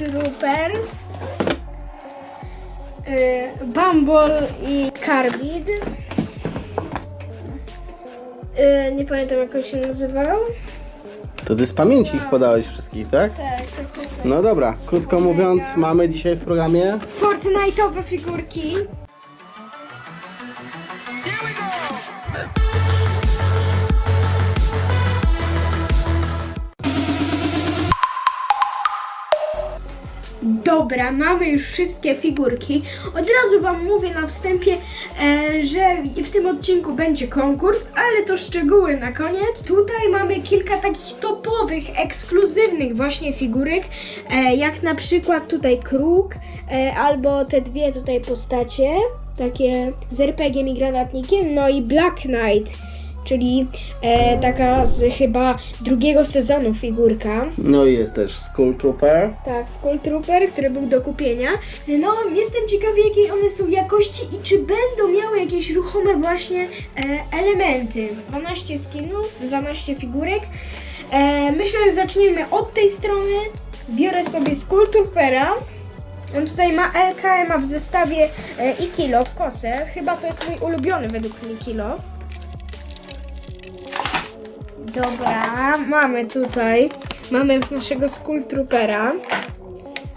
Trooper, y, Bumble i Carbid. Y, nie pamiętam jak on się nazywał. To ty z pamięci ich podałeś wszystkich, tak? Tak, to tutaj. No dobra, krótko mówiąc, mamy dzisiaj w programie Fortnite'owe figurki. Dobra, mamy już wszystkie figurki. Od razu Wam mówię na wstępie, e, że w tym odcinku będzie konkurs, ale to szczegóły na koniec. Tutaj mamy kilka takich topowych, ekskluzywnych właśnie figurek, e, jak na przykład tutaj kruk, e, albo te dwie tutaj postacie, takie z RPG i granatnikiem, no i Black Knight. Czyli e, taka z chyba drugiego sezonu figurka. No i jest też Skull Trooper. Tak, Skull Trooper, który był do kupienia. No, jestem ciekawy, jakiej one są jakości i czy będą miały jakieś ruchome właśnie e, elementy. 12 skinów, 12 figurek. E, myślę, że zaczniemy od tej strony. Biorę sobie Skull Troopera. On tutaj ma LKM, a w zestawie e, i kilo w kosę. Chyba to jest mój ulubiony według mnie kilof. Dobra, mamy tutaj, mamy już naszego Skull Troopera.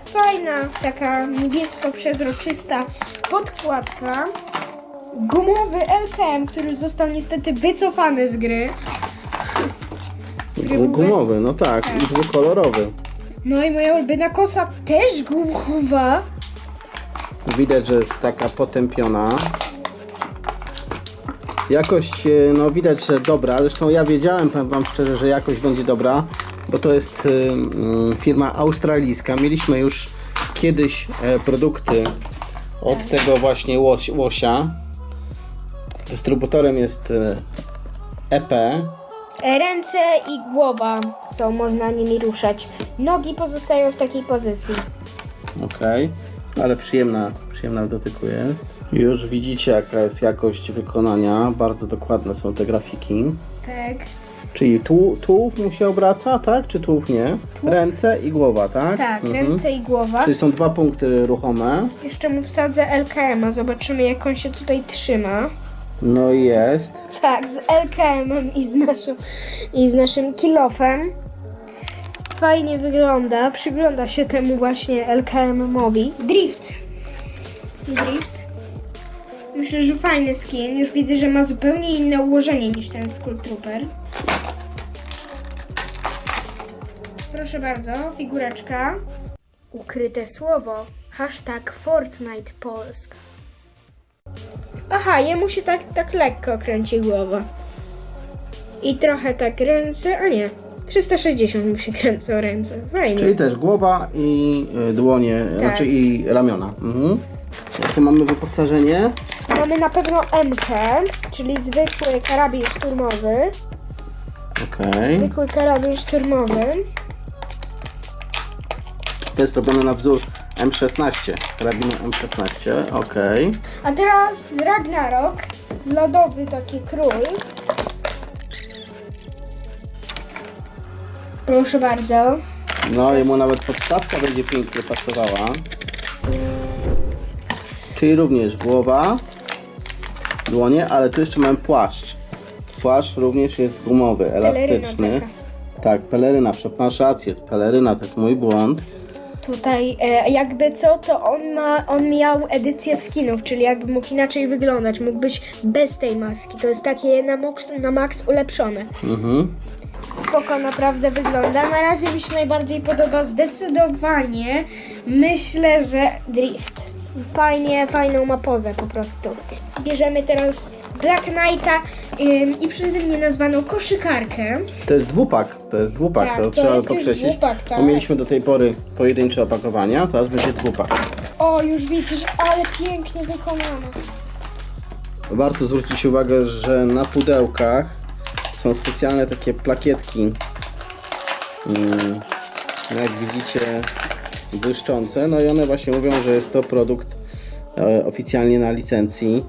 Fajna, taka niebiesko-przezroczysta podkładka. Gumowy LKM, który został niestety wycofany z gry. Trybu- Gumowy, no tak, i dwukolorowy. No i moja ulubiona kosa też gumowa. Widać, że jest taka potępiona. Jakość, e, no widać, że dobra. Zresztą ja wiedziałem, powiem wam szczerze, że jakość będzie dobra, bo to jest y, mm, firma australijska. Mieliśmy już kiedyś e, produkty od tego właśnie łoś, łosia. Dystrybutorem jest e, EP. Ręce i głowa są, można nimi ruszać. Nogi pozostają w takiej pozycji. Okej, ale przyjemna, przyjemna w dotyku jest. Już widzicie jaka jest jakość wykonania, bardzo dokładne są te grafiki. Tak. Czyli tu, tułów mu się obraca, tak? Czy tułów nie? Ręce i głowa, tak? Tak, Mhm. ręce i głowa. Czyli są dwa punkty ruchome. Jeszcze mu wsadzę LKM-a, zobaczymy jak on się tutaj trzyma. No i jest. Tak, z LKM-em i z, naszą, i z naszym kilofem. Fajnie wygląda, przygląda się temu właśnie LKM-owi. Drift. Drift. Myślę, że fajny skin. Już widzę, że ma zupełnie inne ułożenie niż ten Skull Trooper. Proszę bardzo, figureczka. Ukryte słowo. Hashtag Fortnite Polska. Aha, jemu się tak, tak lekko kręci głowa. I trochę tak ręce, a nie. 360 mu się kręcą ręce. Fajnie. Czyli też głowa i y, dłonie, Tak. znaczy i ramiona. Mhm. Jakie mamy wyposażenie? Mamy na pewno MK, czyli zwykły karabin szturmowy. Okej. Zwykły karabin szturmowy. To jest robione na wzór M16. Karabinu M16, okej. A teraz Ragnarok, lodowy taki król. Proszę bardzo. No i mu nawet podstawka będzie pięknie pasowała. Czyli również głowa, dłonie, ale tu jeszcze mamy płaszcz. Płaszcz również jest gumowy, elastyczny. taka. Tak, peleryna, przepraszam, rację, peleryna to jest mój błąd. Tutaj e, jakby co, to on ma, on miał edycję skinów, czyli jakby mógł inaczej wyglądać, mógł być bez tej maski. To jest takie na max, na max ulepszone. Mhm. Spoko naprawdę wygląda. Na razie mi się najbardziej podoba zdecydowanie. Myślę, że drift. Fajnie, fajną ma pozę po prostu. Bierzemy teraz Black Knighta ym, i przeze mnie nazwaną koszykarkę. To jest dwupak, to jest dwupak, Tak, to, to trzeba jest już podkreślić. dwupak, tak. Bo mieliśmy do tej pory pojedyncze opakowania, teraz będzie dwupak. O, już widzę, że ale pięknie wykonana. Warto zwrócić uwagę, że na pudełkach są specjalne takie plakietki. mm, Jak widzicie, błyszczące. No i one właśnie mówią, że jest to produkt e, oficjalnie na licencji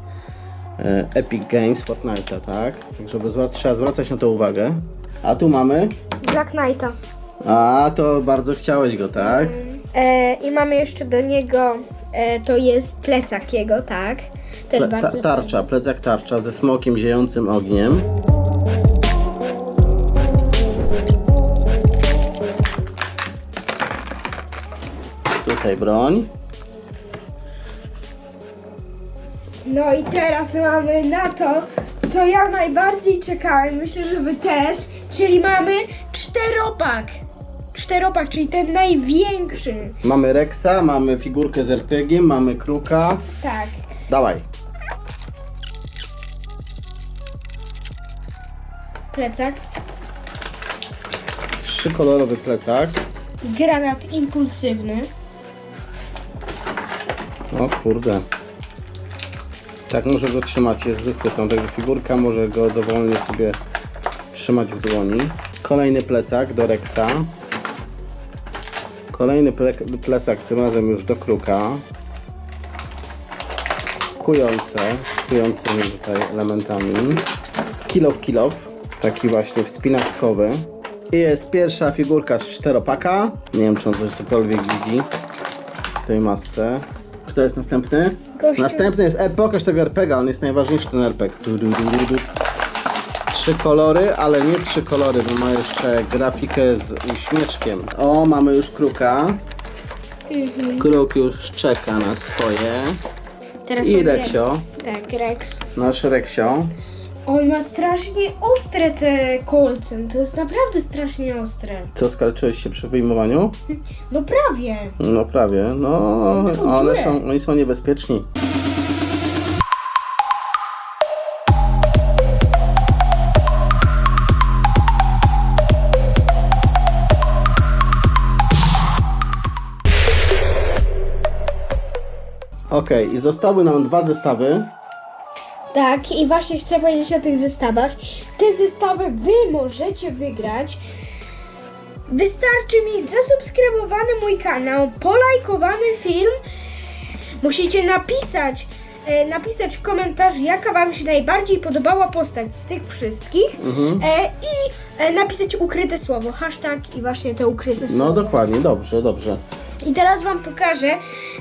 e, Epic Games Fortnite'a, tak? Także trzeba zwracać na to uwagę. A tu mamy. Black Knighta. A to bardzo chciałeś go, tak? E, I mamy jeszcze do niego, e, to jest plecak jego, tak? Też Ta, bardzo tarcza, plecak tarcza ze smokiem ziejącym ogniem. Broń. No i teraz mamy na to, co ja najbardziej czekałem, myślę, że wy też, czyli mamy czteropak. Czteropak, czyli ten największy. Mamy Rexa, mamy figurkę z RPG, mamy Kruka. Tak. Dawaj. Plecak, Trzykolorowy plecak. granat impulsywny, O kurde. Tak może go trzymać, jest wychwytą. Tego figurka może go dowolnie sobie trzymać w dłoni. Kolejny plecak do Rexa. Kolejny ple- plecak, tym razem już do Kruka. Kujące, kującymi tutaj elementami. Kilof Kilof, taki właśnie wspinaczkowy. I jest pierwsza figurka z czteropaka. Nie wiem, czy on coś cokolwiek widzi w tej masce. Kto jest następny? Gościu Następny jest, e, pokaż tego RPG, on jest najważniejszy ten RPG. Tu, du, du, du, du. Trzy kolory, ale nie trzy kolory, bo ma jeszcze grafikę z uśmieszkiem. O, mamy już kruka. Kruk już czeka na swoje. Teraz I mamy Reksio. Tak, Rex. Nasz Reksio. On ma strasznie ostre te kolce, to jest naprawdę strasznie ostre. Co, skalczyłeś się przy wyjmowaniu? No prawie. No prawie, no, taką ale dziurę. są, oni są niebezpieczni. Okej, i zostały nam dwa zestawy. Tak, i właśnie chcę powiedzieć o tych zestawach. Te zestawy wy możecie wygrać. Wystarczy mieć zasubskrybowany mój kanał, polajkowany film. Musicie napisać, e, napisać w komentarzu, jaka wam się najbardziej podobała postać z tych wszystkich. E, I e, napisać ukryte słowo, hashtag i właśnie to ukryte słowo. No dokładnie, dobrze, dobrze. I teraz wam pokażę,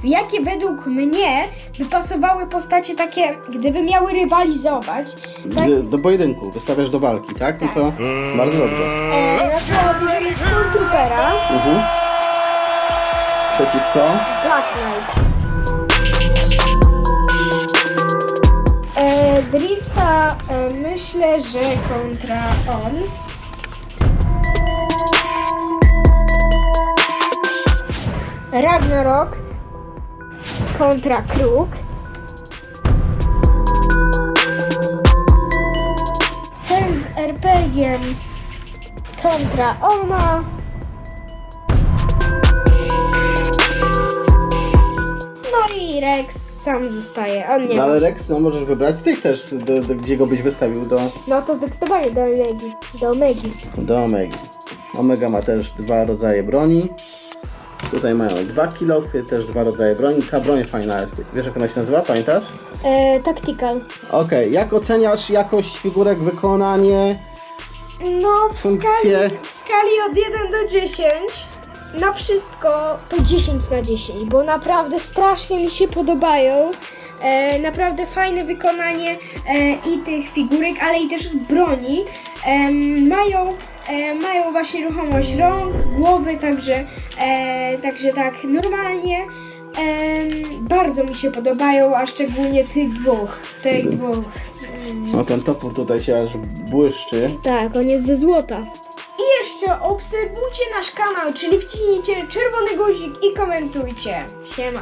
jakie według mnie by pasowały postacie takie, gdyby miały rywalizować. Tak, Do, do pojedynku, wystawiasz do walki, tak? No to bardzo dobrze. e, no to bierzemy Stormtroopera, Mhm. Przeciwko. Black Knight. Drifta e, myślę, że kontra on. Ragnarok kontra Kruk. Ten z RPG kontra ona. No i Rex sam zostaje. On nie No ale Rex, no możesz wybrać z tych też, do, do, gdzie go byś wystawił do, No to zdecydowanie do Omegi. Do Omegi. do Omegi. Omega ma też dwa rodzaje broni. Tutaj mają dwa kilofy, też dwa rodzaje broni. Ta broń fajna jest. Wiesz jak ona się nazywa, pamiętasz? E, tactical. Okej, jak oceniasz jakość figurek, wykonanie? No w Funkcje. skali, w skali od 1 do 10 na wszystko to 10 na 10, bo naprawdę strasznie mi się podobają. E, naprawdę fajne wykonanie e, i tych figurek, ale i też broni. E, mają, e, mają właśnie ruchomość rąk, głowy, także, e, także tak normalnie. Em, bardzo mi się podobają, a szczególnie tych dwóch. Tych dwóch. No ten topór tutaj się aż błyszczy. Tak, on jest ze złota jeszcze obserwujcie nasz kanał, czyli wciśnijcie czerwony guzik i komentujcie. Siema.